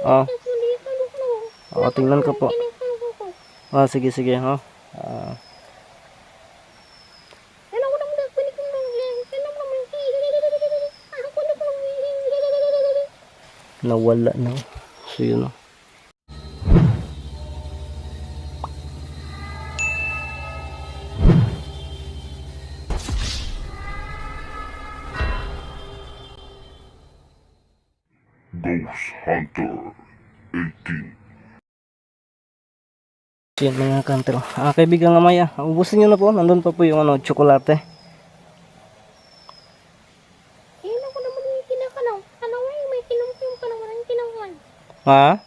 Ah. Oh, tingnan ko po. Ah, sige, sige, ha. Ah, nawala na. So, yun, oh. Yun, mga kanter. Ah, kaibigan nga maya. Ubusin nyo na po. Nandun pa po yung ano, tsokolate. Ha?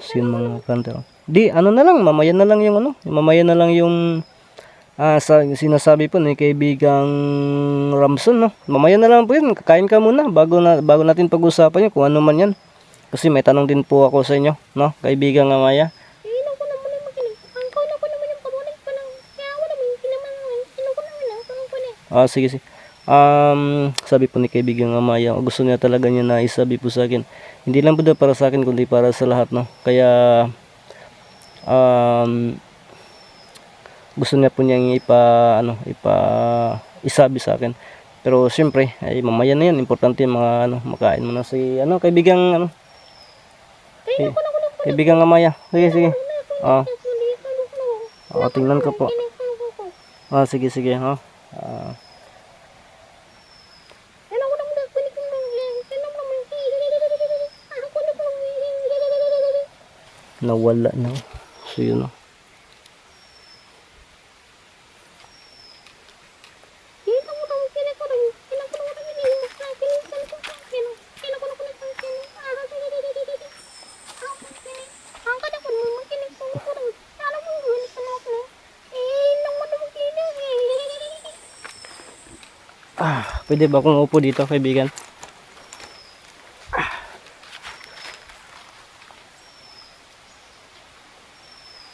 So, yun, mga kanter. Di, ano na lang. Mamaya na lang yung ano. Mamaya na lang yung ah, sa, sinasabi po ni kaibigang Ramson, no? Mamaya na lang po yun. Kakain ka muna bago, na, bago natin pag-usapan yun kung ano man yan. Kasi may tanong din po ako sa inyo, no? Kaibigang Amaya. Ah, sige, sige. Um, sabi po ni kaibigang Amaya, gusto niya talaga niya na isabi po sa akin. Hindi lang po daw para sa akin, kundi para sa lahat, no? Kaya, um, gusto niya po niyang ipa, ano, ipa, isabi sa akin. Pero siyempre, ay mamaya na yan. Importante yung mga, ano, makain mo na si, ano, kaibigang, ano, kay- kaibigang Amaya. Sige, sige. Ah, ah, tingnan ko po. Ah, sige, sige, ha? Ah, nawala na. So, yun, oh. Pwede ba akong upo dito, kaibigan?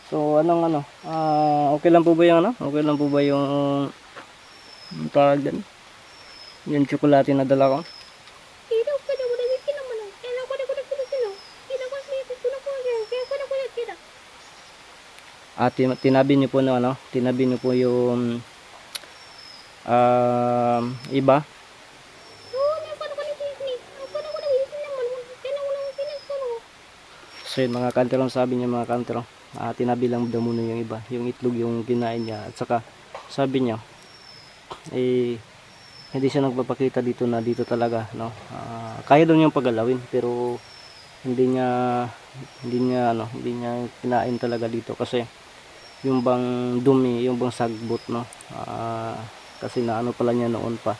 So, anong ano? Ah, okay lang po ba yung ano? Okay lang po ba yung ang tawag din? Yung tsokolate na dala ko? Ah, tin- tinabi niyo po na ano? Tinabi niyo po yung um, iba. So yun mga kanterong sabi niya mga kanterong ah, tinabi lang daw muna yung iba yung itlog yung kinain niya. At saka sabi niya eh hindi siya nagpapakita dito na dito talaga no? Ah, kaya daw niyang pagalawin pero hindi niya hindi niya ano hindi niya kinain talaga dito kasi yung bang dumi yung bang sagbot no? Ah, kasi na ano pala niya noon pa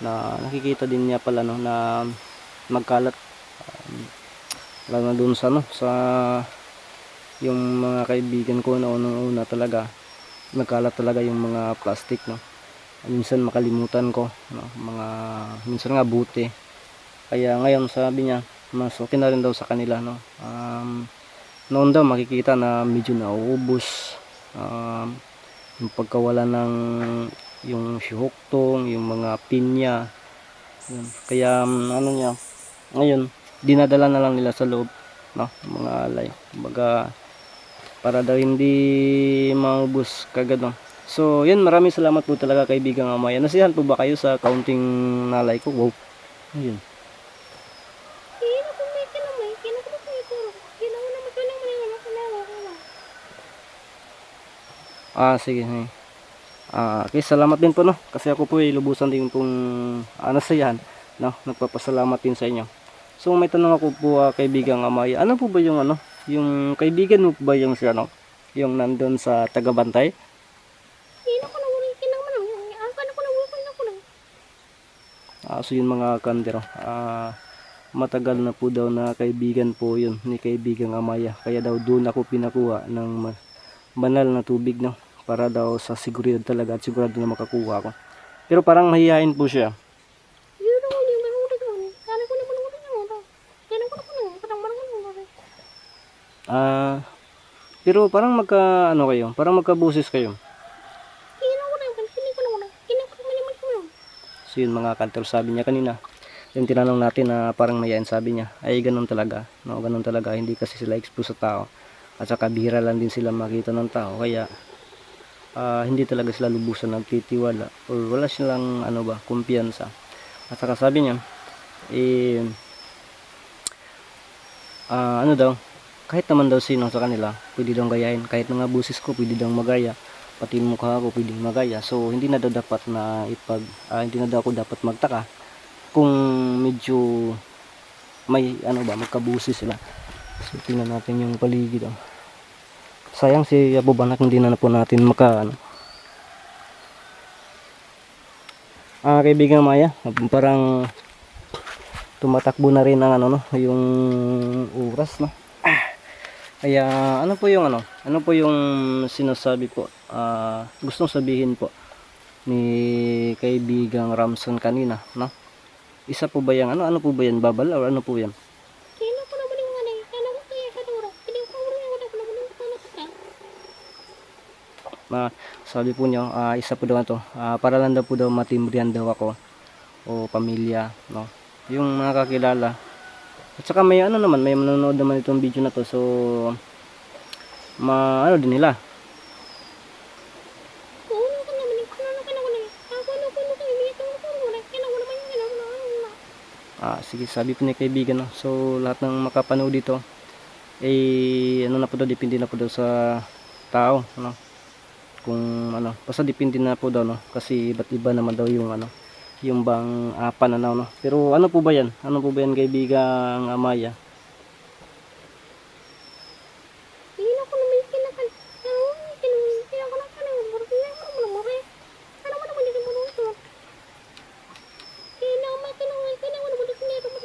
na nakikita din niya pala no? Na magkalat um, lalo na dun sa ano sa yung mga kaibigan ko na unang-una talaga nagkalat talaga yung mga plastic no. Minsan makalimutan ko no mga minsan nga buti. Kaya ngayon sabi niya mas okay na rin daw sa kanila no. Um, noon daw makikita na medyo nauubos um, yung pagkawala ng yung sihuktong yung mga pinya. Yun. kaya um, ano niya ngayon dinadala na lang nila sa loob no? Mga alay. Baga para daw hindi maubos kagad no? So yun maraming salamat po talaga kaibigang amaya. Nasihan po ba kayo sa counting nalay ko? Wow. Yun ah sige sige. Ah okay salamat din po no? Kasi ako po ay lubusan din pong ah, nasayahan no? Nagpapasalamat din sa inyo so may tanong ako po ah, kaibigang amaya ano po ba yung ano yung kaibigan mo ba yung si ano yung nandun sa tagabantay Ah, so yun mga kandero. Ah, matagal na po daw na kaibigan po yun ni kaibigang Amaya. Kaya daw doon ako pinakuha ng banal na tubig no para daw sa seguridad talaga at sigurado na makakuha ako. Pero parang mahihain po siya. Ah, pero parang magka ano kayo? Parang magkabusis kayo. So yun mga kantor sabi niya kanina. yung tinanong natin na parang mayain sabi niya ay ganun talaga no ganun talaga hindi kasi sila expose sa tao at saka bihira lang din sila makita ng tao kaya ah, hindi talaga sila lubusan nagtitiwala or wala silang ano ba kumpiyansa at saka sabi niya eh ah, ano daw kahit naman daw sino sa kanila pwede daw gayahin. Kahit mga busis ko pwede daw magaya. Pati mukha ko pwedeng magaya. So hindi na daw dapat na ipag ah, hindi na daw ako dapat magtaka kung medyo may ano ba magkabusi sila. So tingnan natin yung paligid oh. sayang si Abu Banak hindi na, na po natin maka ano. Ah kaibigan Maya parang tumatakbo na rin ang ano no yung oras no kaya ano po yung ano ano po yung sinasabi po ah gustong sabihin po ni kaibigang Ramson kanina no isa po ba yan? Ano, ano po ba yan? Babal or ano po yan? Naman yung ano eh, ano sa Na sabi po niyo, ah, isa po daw na to. Ah, para lang daw po daw matimbrihan daw ako o pamilya, no. Yung mga kakilala. At saka may ano naman, may manonood naman itong video na to. So ma ano din nila. Ano ano ano ano. Ah, sige, sabi po ni kaibigan, no. So lahat ng makapanood dito eh ano na po daw, depende na po daw sa tao, no. Kung ano, basta depende na po daw, no. Kasi iba't iba naman daw yung ano, yung bang uh, pananaw, no. Pero ano po ba yan? Ano po ba yan kaibigang Amaya? Kailan ko naman yung kinakan. Ano, kailan kailan ko lang kanang buro. Kailan ko naman mo eh. Ano mo naman yung buro ito. Kailan mo kailan kailan mo naman yung kinero mo.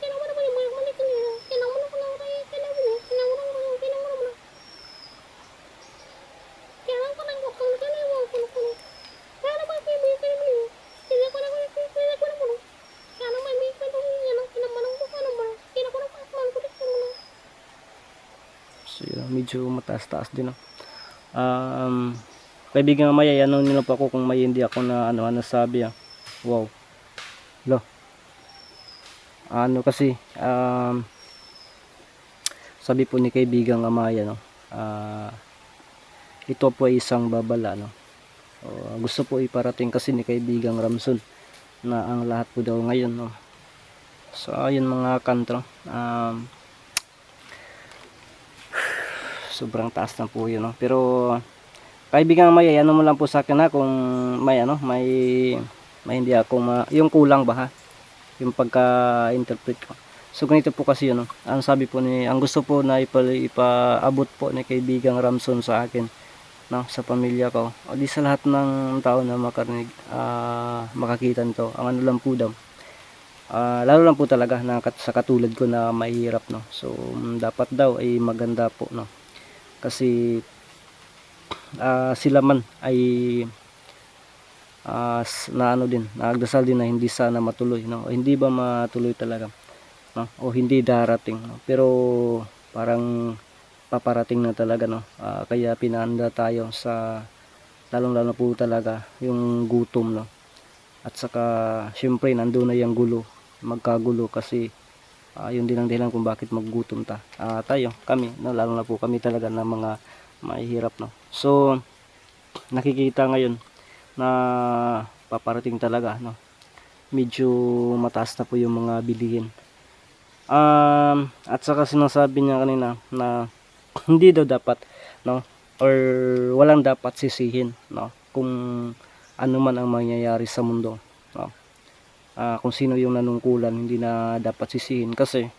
Kailan mo naman yung mga mali kinero. Kailan mo naman yung kaya kailan mo kailan mo naman yung kailan mo naman. Kailan ko nang kung kailan mo kuno kuno. Kailan mo kayo may kailan mo. Kailan ko naman yung kailan ko naman. Kailan mo may kailan mo yan ang kinamanong ko kailan mo. Kailan ko nang pasman ko dito mo. So yun, medyo mataas-taas din, no. Um, kaibigang Amaya, ano nila po ako kung may hindi ako na ano, ano sabi, ah. Wow. Lo. Ano kasi, um, sabi po ni kaibigang Amaya, no. Ah, ito po ay isang babala, no. So, gusto po iparating kasi ni kaibigang Ramson na ang lahat po daw ngayon, no. So, ayun mga kantro. Um, sobrang taas na po yun, no. Pero, kaibigang may, ano mo lang po sa akin ha, kung may ano, may, may hindi ako ma, yung kulang ba ha, yung pagka-interpret ko. So ganito po kasi yun, no? ang sabi po ni, ang gusto po na ipa, ipaabot po ni kaibigang Ramson sa akin, no, sa pamilya ko. O di sa lahat ng tao na makarinig, ah, makakita nito, ang ano lang po daw, ah, lalo lang po talaga na sa katulad ko na mahirap, no. So mm, dapat daw ay maganda po, no. Kasi ah, sila man ay s- na ano din, nagdasal din na hindi sana matuloy, no. Hindi ba matuloy talaga, no? O hindi darating, no? Pero parang paparating na talaga, no. Ah, kaya pinanda tayo sa lalong-lalo po talaga yung gutom, no. At saka syempre nandoon na yung gulo, magkagulo kasi ah, yun din ang dahilan kung bakit maggutom ta. Ah, tayo, kami, no, lalo na po kami talaga na mga mahihirap, no. So nakikita ngayon na paparating talaga, no. Medyo mataas na po yung mga bilihin. Um, at saka sinasabi niya kanina na hindi daw dapat, no, or walang dapat sisihin, no, kung ano man ang mangyayari sa mundo, no. Ah, kung sino yung nanungkulan, hindi na dapat sisihin kasi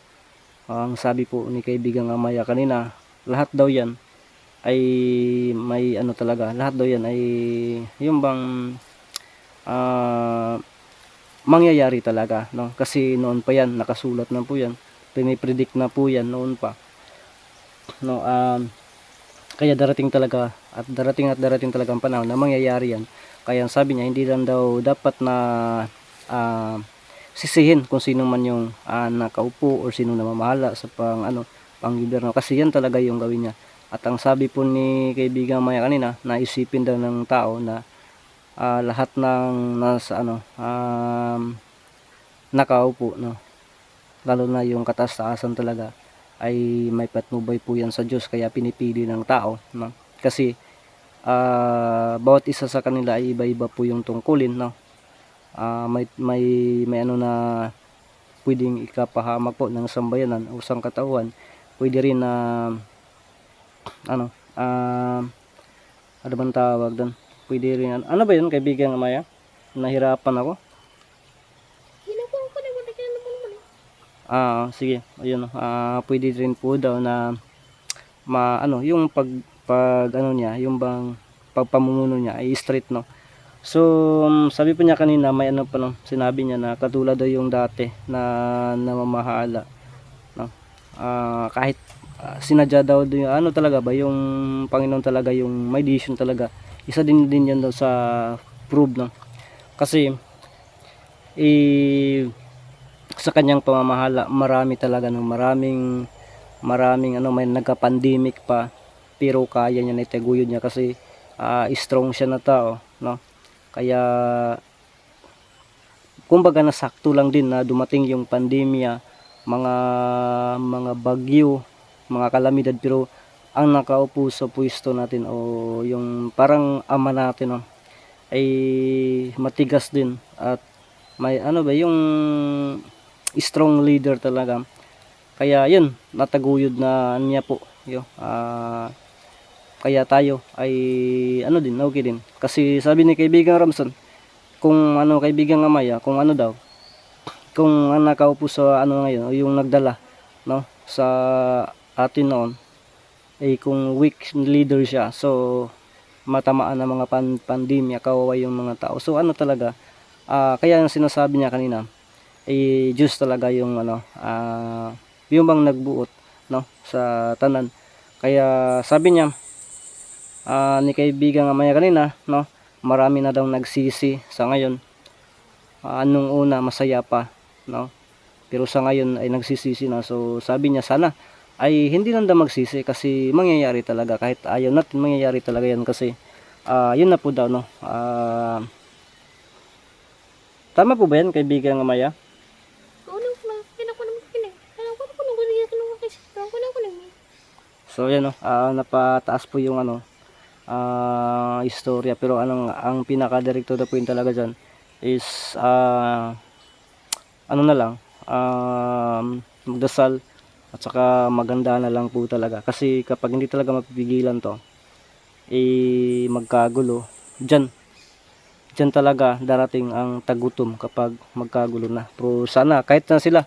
ang sabi po ni kaibigang Amaya kanina, lahat daw 'yan ay may ano talaga, lahat daw 'yan ay yung bang ah mangyayari talaga, no? Kasi noon pa 'yan, nakasulat na po 'yan. Pinipredict na po 'yan noon pa. No, um, kaya darating talaga at darating at darating talaga ang panahon na mangyayari 'yan. Kaya sabi niya hindi lang daw dapat na ah, sisihin kung sino man yung ah, nakaupo or sino namamahala sa pang ano pang gobyerno. Kasi yan talaga yung gawin niya. At ang sabi po ni kaibigan Maya kanina, naisipin daw ng tao na ah, lahat ng nasa ano um, nakaupo no? Lalo na yung kataas-taasan talaga ay may patnubay po yan sa Diyos kaya pinipili ng tao no? Kasi ah, bawat isa sa kanila ay iba-iba po yung tungkulin no Ah, may may may ano na pwedeng ikapahamak po ng sambayanan o sangkatauhan pwede rin na ano ah ano bang tawag doon pwede rin ano ba yun kaibigan Amaya nahirapan ako Hinapon ko na na kaya naman na. Ah, sige. Ayun, ah pwede rin po daw na ma ano, yung pag pag ano niya, yung bang pagpamumuno niya ay straight no. So, um, sabi po niya kanina may ano pa no, sinabi niya na katulad daw yung dati na namamahala no. Ah, kahit ah, sinadya daw yung ano talaga ba yung Panginoon talaga yung may decision talaga. Isa din din yan daw sa prove no. Kasi eh sa kanyang pamamahala marami talaga no maraming maraming ano may nagka-pandemic pa pero kaya niya na itaguyod niya kasi ah, strong siya na tao no kaya kumbaga nasakto lang din na dumating yung pandemya mga mga bagyo mga kalamidad. Pero ang nakaupo sa pwesto natin o yung parang ama natin no, ay matigas din. At may ano ba yung strong leader talaga. Kaya yun nataguyod na niya po yo. Ah kaya tayo ay ano din okay din. Kasi sabi ni kaibigan Ramson kung ano kaibigan Amaya kung ano daw kung ang nakaupo sa ano ngayon o yung nagdala no sa atin noon ay kung weak leader siya so matamaan ng mga pan pandemya kawawa yung mga tao. So ano talaga ah kaya yung sinasabi niya kanina eh Diyos talaga yung ano ah yung bang nagbuot no sa tanan. Kaya sabi niya ah ni kaibigan nga maya kanina no? Marami na daw nagsisi sa ngayon. Ah, anong una masaya pa no? Pero sa ngayon ay nagsisisi na. So sabi niya sana ay hindi nanda magsisi kasi mangyayari talaga. Kahit ayaw natin mangyayari talaga yan kasi ah yun na po daw no? Ah tama po ba yan kaibigan maya. So yan no, ah, napataas po yung ano ah istorya. Pero anong ang pinaka director na point talaga diyan is ah ano na lang um, magdasal. At saka maganda na lang po talaga. Kasi kapag hindi talaga mapipigilan to eh magkagulo. Diyan diyan talaga darating ang tagutom kapag magkagulo na. Pero sana kahit na sila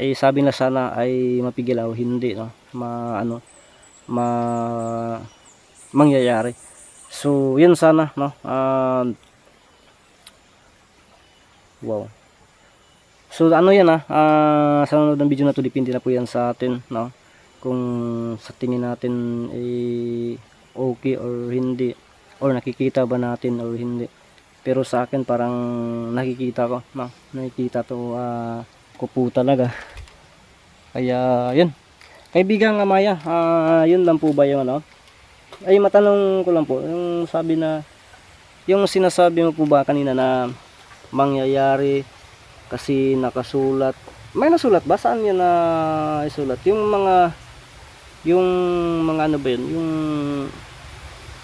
eh sabi na sana ay mapigil o hindi no? Ma ano ma mangyayari. So yun sana no? Ah, wow. So ano yan ah? Ah, sa sunod ng video na to depende na po yan sa atin no? Kung sa tingin natin eh okay or hindi. Or nakikita ba natin or hindi. Pero sa akin parang nakikita ko no? Nakikita to ah ko po talaga. Kaya yun. Kaibigan Amaya ah yun lang po ba yung ano ay matanong ko lang po yung sabi na yung sinasabi mo po ba kanina na mangyayari kasi nakasulat? May nasulat ba? Saan yun na isulat yung mga yung mga ano ba yun? Yung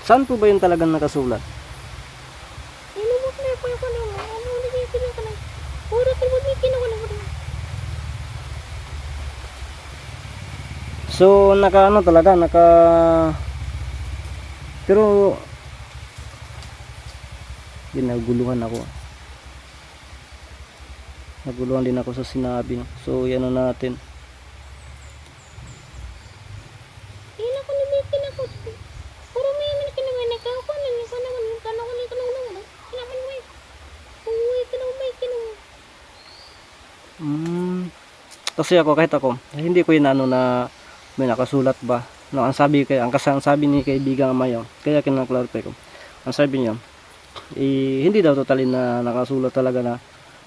saan po ba yun talagang nakasulat? Ano. So naka ano talaga naka pero ginaguluhan ako. Naguluhan din ako sa sinabi. So yan na natin. Mm. Kasi ako kahit ako, hindi ko inano na may nakasulat ba. No, ang sabi kay ang kasang sabi ni kaibigan Mayo, kaya kinaklarify ko. Ang sabi niya, eh, hindi daw totally na nakasulat talaga na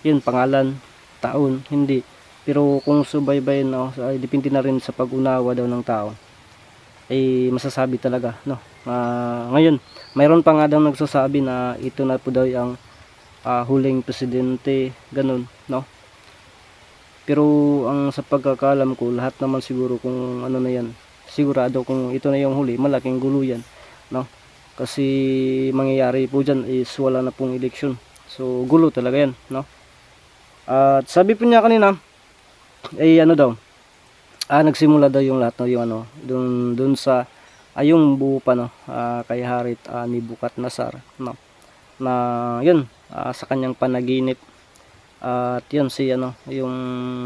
yun pangalan, taon, hindi. Pero kung subaybayin no, ay depende na rin sa pag-unawa daw ng tao. Eh masasabi talaga, no. Ah, ngayon, mayroon pa nga daw nagsasabi na ito na po daw yung ah, huling presidente, ganun, no. Pero ang sa pagkakalam ko, lahat naman siguro kung ano na yan, sigurado kung ito na yung huli, malaking gulo yan. No? Kasi mangyayari po dyan is wala na pong eleksyon. So gulo talaga yan. No? At sabi po niya kanina, ay ano daw, ah, nagsimula daw yung lahat no, yung ano, dun, dun sa, ay yung buo pa no, ah, kay Harit ah, ni Bukat Nasar. No? Na yun, ah, sa kanyang panaginip at yun si ano, yung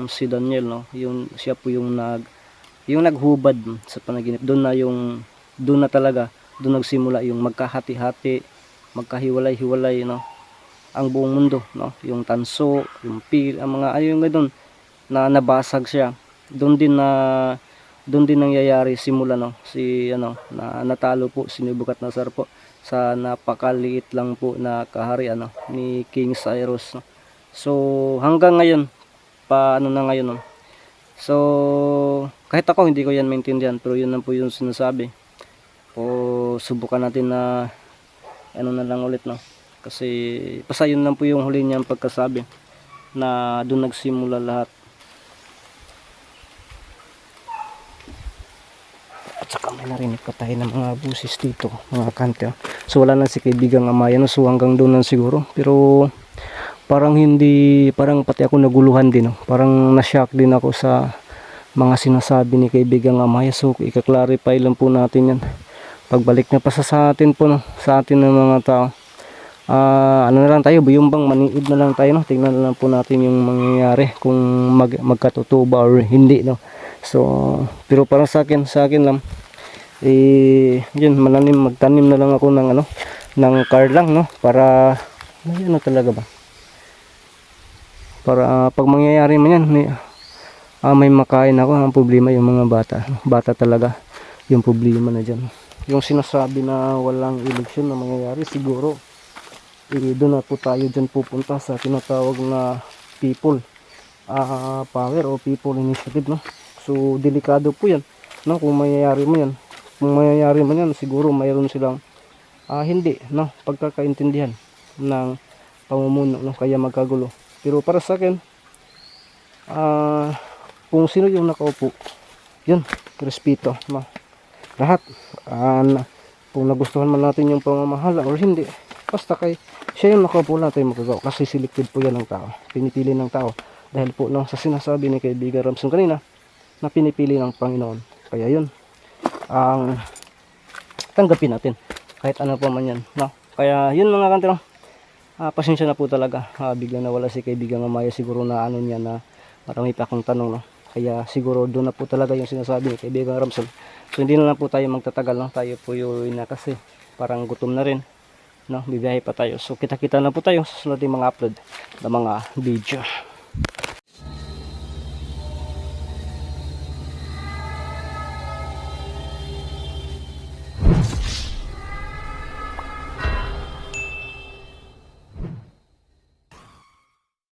si Daniel no, yung siya po yung nag yung naghubad sa panaginip. Doon na yung doon na talaga doon nagsimula yung magkahati-hati, magkahiwalay-hiwalay no. Ang buong mundo no, yung tanso, yung pil, ang mga ayun nga doon na nabasag siya. Doon din na doon din nangyayari simula no si ano na natalo po si Nebukat Nasar po sa napakaliit lang po na kaharian no, ni King Cyrus no. So hanggang ngayon pa ano na ngayon no. So kahit ako hindi ko yan maintindihan pero yun lang po yung sinasabi. O subukan natin na ano na lang ulit no. Kasi basta yun lang po yung huli niyang pagkasabi na doon nagsimula lahat. At saka may narinig pa tayo ng mga busis dito, mga kante. oh. So wala na si kaibigang Amaya no. So hanggang doon lang siguro. Pero parang hindi, parang pati ako naguluhan din. Oh. Parang na-shock din ako sa mga sinasabi ni kaibigang Amaya. So ika-clarify lang po natin yan. Pagbalik na pa sa, sa atin po, no? sa atin ng mga tao. Ah, ano na lang tayo, buyumbang maniid na lang tayo, no? Tingnan na lang po natin yung mangyayari kung mag, magkatotoo ba or hindi, no? So, pero parang sa akin, sa akin lang, eh, yun, mananim, magtanim na lang ako ng ano, ng car lang, no? Para, ano talaga ba? Para ah, pag mangyayari man yan, may, ah, may makain ako. Ang problema yung mga bata. Bata talaga yung problema na dyan. Yung sinasabi na walang eleksyon na mangyayari, siguro, eh, doon na po tayo dyan pupunta sa tinatawag na people ah, power o people initiative. No? So, delikado po yan. No? Kung mangyayari mo yan. Kung mangyayari man yan, siguro mayroon silang ah, hindi, no? pagkakaintindihan ng pamumuno, no? kaya magkagulo. Pero para sa akin, ah, kung sino yung nakaupo, yun, respeto, ma. Lahat, ah, na- kung nagustuhan man natin yung pamamahala or hindi, basta kay siya yung nakaupo lang tayo magagawa kasi selected po yan ng tao, pinipili ng tao. Dahil po no, sa sinasabi ni kaibigan Ramson kanina, na pinipili ng Panginoon. Kaya yun, ang tanggapin natin kahit ano pa man yan no kaya yun mga kantero ah, pasensya na po talaga ah, biglang nawala si kaibigan Amaya siguro na ano niya na marami pa akong tanong no kaya siguro doon na po talaga yung sinasabi ni kaibigan Ramson. So hindi na lang po tayo magtatagal no? Tayo po yun na kasi parang gutom na rin no? Bibiyahe pa tayo. So kita kita na po tayo sa yung mga upload ng mga video